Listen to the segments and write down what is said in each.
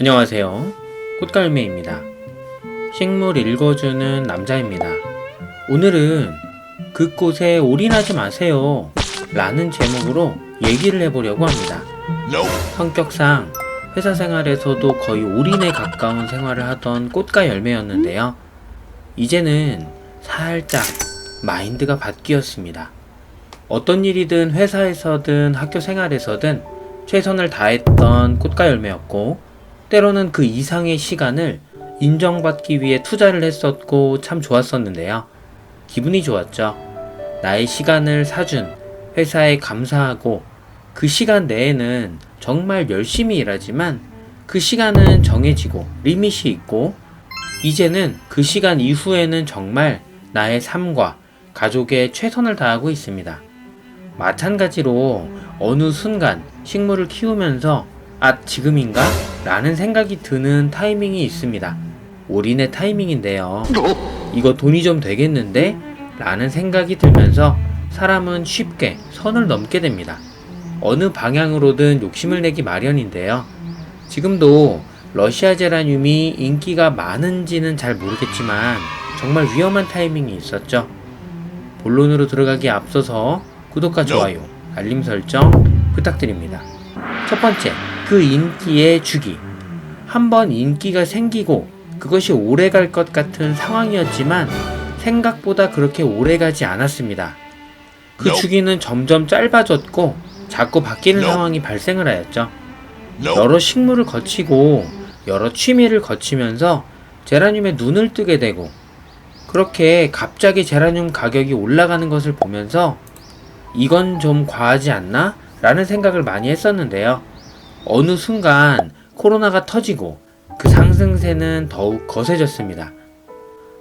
안녕하세요. 꽃갈매입니다. 식물 읽어주는 남자입니다. 오늘은 그 꽃에 올인하지 마세요. 라는 제목으로 얘기를 해보려고 합니다. 성격상 회사 생활에서도 거의 올인에 가까운 생활을 하던 꽃과 열매였는데요. 이제는 살짝 마인드가 바뀌었습니다. 어떤 일이든 회사에서든 학교 생활에서든 최선을 다했던 꽃과 열매였고, 때로는 그 이상의 시간을 인정받기 위해 투자를 했었고 참 좋았었는데요. 기분이 좋았죠. 나의 시간을 사준 회사에 감사하고 그 시간 내에는 정말 열심히 일하지만 그 시간은 정해지고 리밋이 있고 이제는 그 시간 이후에는 정말 나의 삶과 가족에 최선을 다하고 있습니다. 마찬가지로 어느 순간 식물을 키우면서 아, 지금인가? 라는 생각이 드는 타이밍이 있습니다. 올인의 타이밍인데요. 이거 돈이 좀 되겠는데? 라는 생각이 들면서 사람은 쉽게 선을 넘게 됩니다. 어느 방향으로든 욕심을 내기 마련인데요. 지금도 러시아 제라늄이 인기가 많은지는 잘 모르겠지만 정말 위험한 타이밍이 있었죠. 본론으로 들어가기 앞서서 구독과 좋아요, 알림 설정 부탁드립니다. 첫 번째, 그 인기의 주기. 한번 인기가 생기고 그것이 오래 갈 것 같은 상황이었지만 생각보다 그렇게 오래 가지 않았습니다. 그 주기는 점점 짧아졌고 자꾸 바뀌는 상황이 발생을 하였죠. 여러 식물을 거치고 여러 취미를 거치면서 제라늄에 눈을 뜨게 되고 그렇게 갑자기 제라늄 가격이 올라가는 것을 보면서 이건 좀 과하지 않나? 라는 생각을 많이 했었는데요. 어느 순간 코로나가 터지고 그 상승세는 더욱 거세졌습니다.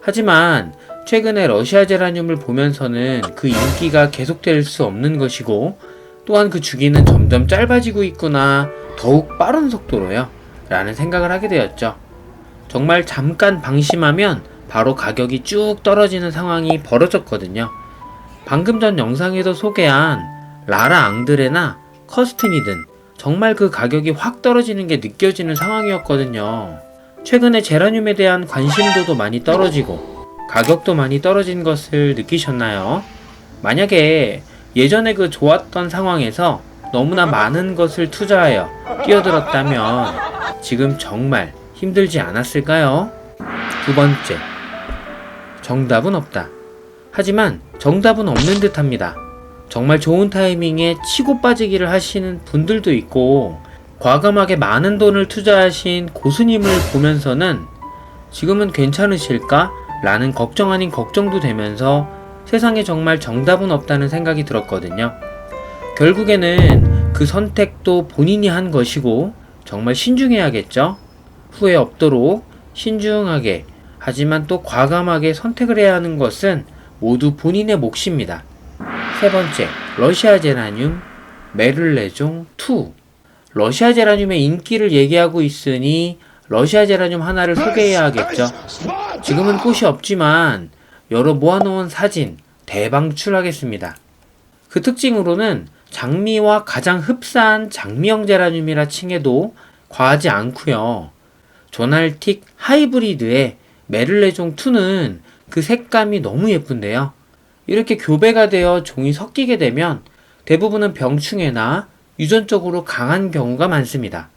하지만 최근에 러시아 제라늄을 보면서는 그 인기가 계속될 수 없는 것이고 또한 그 주기는 점점 짧아지고 있구나 더욱 빠른 속도로요 라는 생각을 하게 되었죠. 정말 잠깐 방심하면 바로 가격이 쭉 떨어지는 상황이 벌어졌거든요. 방금 전 영상에서 소개한 라라 앙드레나 커스트니든 정말 그 가격이 확 떨어지는 게 느껴지는 상황이었거든요. 최근에 제라늄에 대한 관심도도 많이 떨어지고 가격도 많이 떨어진 것을 느끼셨나요? 만약에 예전에 그 좋았던 상황에서 너무나 많은 것을 투자하여 뛰어들었다면 지금 정말 힘들지 않았을까요? 두 번째, 정답은 없다. 하지만 정답은 없는 듯 합니다. 정말 좋은 타이밍에 치고 빠지기를 하시는 분들도 있고, 과감하게 많은 돈을 투자하신 고수님을 보면서는 지금은 괜찮으실까? 라는 걱정 아닌 걱정도 되면서 세상에 정말 정답은 없다는 생각이 들었거든요. 결국에는 그 선택도 본인이 한 것이고, 정말 신중해야겠죠? 후회 없도록 신중하게, 하지만 또 과감하게 선택을 해야 하는 것은 모두 본인의 몫입니다. 세 번째, 러시아 제라늄 메를레종 2. 러시아 제라늄의 인기를 얘기하고 있으니 러시아 제라늄 하나를 소개해야 하겠죠. 지금은 꽃이 없지만 여러 모아놓은 사진 대방출하겠습니다. 그 특징으로는 장미와 가장 흡사한 장미형 제라늄이라 칭해도 과하지 않고요. 조날틱 하이브리드의 메를레종 2는 그 색감이 너무 예쁜데요. 이렇게 교배가 되어 종이 섞이게 되면 대부분은 병충해나 유전적으로 강한 경우가 많습니다.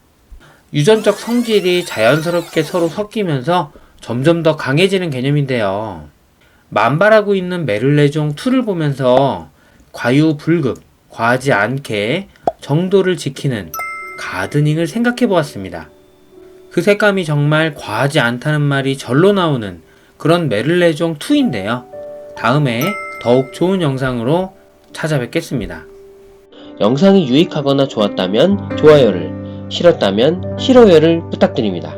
유전적 성질이 자연스럽게 서로 섞이면서 점점 더 강해지는 개념인데요. 만발하고 있는 메를레종 2를 보면서 과유불급, 과하지 않게 정도를 지키는 가드닝을 생각해 보았습니다. 그 색감이 정말 과하지 않다는 말이 절로 나오는 그런 메를레종 2인데요. 다음에 더욱 좋은 영상으로 찾아뵙겠습니다. 영상이 유익하거나 좋았다면 좋아요를, 싫었다면 싫어요를 부탁드립니다.